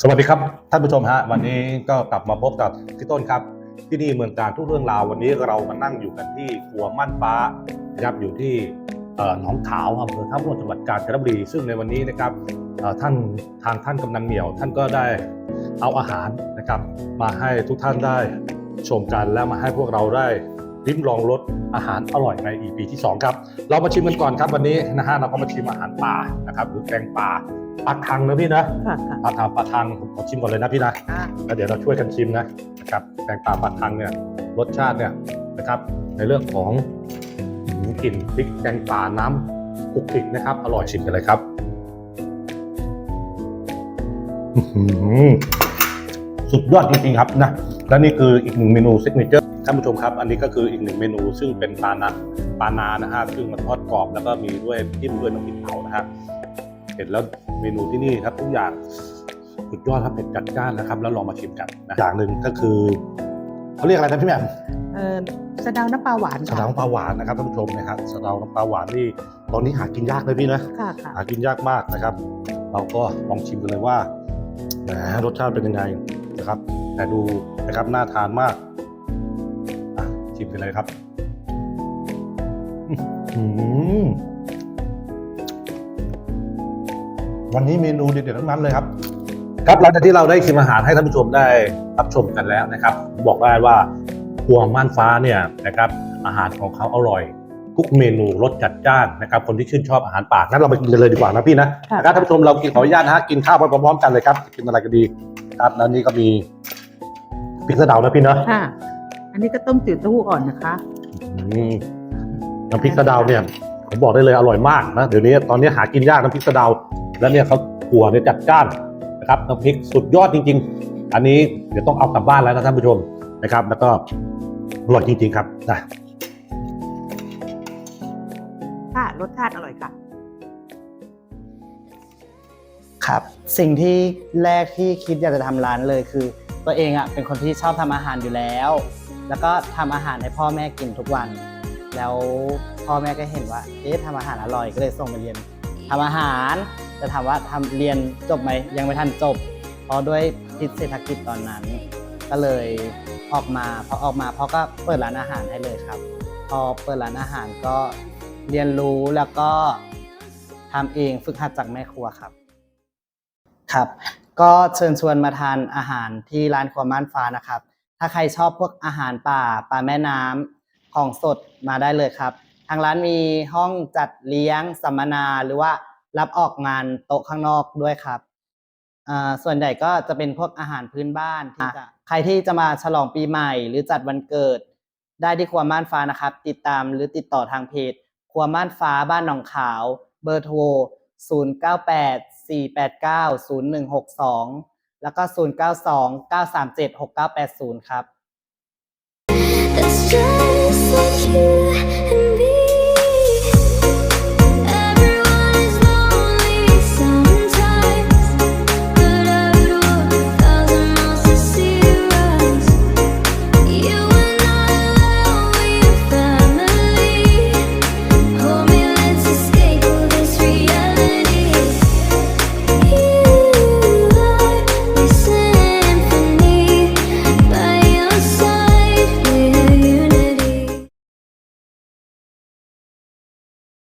สวัสดีครับ ท่านผู้ชมฮะวันนี้ก็กลับมาพบกับพี่ต้นครับ ที่นี่เมืองการทุกเรื่องราววันนี้เรามานั่งอยู่กันที่ครัวม่นฟ้านะครับอยู่ที่หนองขาวอำเภอท่าม่วงจังหวัดกาญจนบุรีซึ่งในวันนี้นะครับท่านทางท่านกำนันเหมียว ท่านก็ได้เอาอาหารนะครับ มาให้ทุกท่านได้ชมกันและมาให้พวกเราได้ลิ้มลองรสอาหารอร่อยใน EP ที่สองครับ เรามาชิมกันก่อนครับวันนี้นะฮะเราก็มาชิมอาหารป่านะครับหรือแกงป่า ปลาคังนะพี่นะค่ะค่ะปลาทางปลาทางผมขอชิมก่อนเลยนะพี่นะอะแล้วเดี๋ยวเราช่วยกันชิมนะนะครับแกงป่าปลาทางเนี่ยรสชาติเนี่ยนะครับ ในเรื่องของหืมกลิ่นพริกแกงป่าน้ำคลุกคลิกนะครับ อร่อยชิมกันเลยครับอื้อหือสุดยอดจริงๆครับนะและนี่คืออีกหนึ่งเมนูซิกเนเจอร์ท่านผู้ชมครับ อันนี้ก็คืออีกหนึ่งเมนูซึ่งเป็นปลานาปลานานะฮะซึ่งมันทอดกรอบแล้วก็มีด้วยจิ้มด้วยน้ำพริกเผานะฮะเห็นแล้วเมนูที่นี่ครับทุกอย่างสุดยอดครับเผ็ดจัดจ้านนะครับ แล้วลองมาชิมกันนะอย่างหนึ่งก็คือเขาเรียกอะไรนะพี่แหม่มเออสะเดาน้ำปลาหวานสะเดาน้ำปลาหวานนะครับท่านผู้ชมนะครับสะเดาน้ำปลาหวานนี่ตอนนี้หากินยากเลยพี่นะค่ะค่ะหากินยากมากนะครับ เราก็ลองชิมกันเลยว่าแหมรสชาติเป็นยังไงนะครับ แต่ดูนะครับน่าทานมากอะชิมกันเลยครับ อื้อ วันนี้เมนูเด็ดๆทั้งนั้นเลยครับครับหลังจากที่เราได้ชิมอาหารให้ท่านผู้ชมได้รับชมกันแล้วนะครับผมบอกได้ว่าครัวม่านฟ้าเนี่ยนะครับอาหารของเขาอร่อย ทุกเมนูรสจัดจ้านนะครับ คนที่ชื่นชอบอาหารป่างั้นเราไปกินกันเลยดีกว่านะพี่นะค่ะนะครับท่านผู้ชมเรากินขออนุญาตนะฮะกินข้าวไปพร้อมๆกันเลยครับกินอะไรกันดีครับแล้วนี่ก็มีพริกสะเดานะพี่เนาะค่ะ อันนี้ก็ต้มจืดเต้าหู้อ่อนนะคะอืมน้ำพริกสะเดาเนี่ยผมบอกได้เลยอร่อยมากนะเดี๋ยวนี้ตอนนี้หากินยากน้ำพริกสะเดา แล้วเนี่ยเขาขัวเนี่ยจัดจ้านนะครับน้ำพริกสุดยอดจริง ๆ อันนี้เดี๋ยวต้องเอากลับบ้านแล้วนะท่านผู้ชมนะครับ แล้วก็อร่อยจริง ๆ ครับนะค่ะรสชาติอร่อยค่ะครับ สิ่งที่แรกที่คิดอยากจะทำร้านเลยคือ ตัวเองอะเป็นคนที่ชอบทำอาหารอยู่แล้ว แล้วก็ทำอาหารให้พ่อแม่กินทุกวัน แล้วพ่อแม่ก็เห็นว่า เอ๊ะทำอาหารอร่อยก็เลยส่งไปเรียนทำอาหาร จะถามว่าทำเรียนจบไหมยังไม่ทันจบ เพราะด้วยพิษเศรษฐกิจตอนนั้น ก็เลยออกมาพอออกมาพ่อก็เปิดร้านอาหารให้เลยครับ พอเปิดร้านอาหารก็เรียนรู้แล้วก็ทำเองฝึกหัดจากแม่ครัวครับครับ ก็เชิญชวนมาทานอาหารที่ร้านครัวม่านฟ้านะครับ ถ้าใครชอบพวกอาหารป่าปลาแม่น้ำของสดมาได้เลยครับ ทางร้านมีห้องจัดเลี้ยงสัมมนาหรือว่า รับออกงานโต๊ะข้างนอกด้วยครับอ่าส่วนใหญ่ก็จะเป็นพวกอาหารพื้นบ้านที่จะใครที่จะมาฉลองปีใหม่ หรือจัดวันเกิด ได้ที่ครัวม่านฟ้านะครับ ติดตามหรือติดต่อทางเพจครัวม่านฟ้าบ้านหนองขาว เบอร์โทร 098 489 0162 แล้วก็ 092 937 6980 ครับ That's just like you.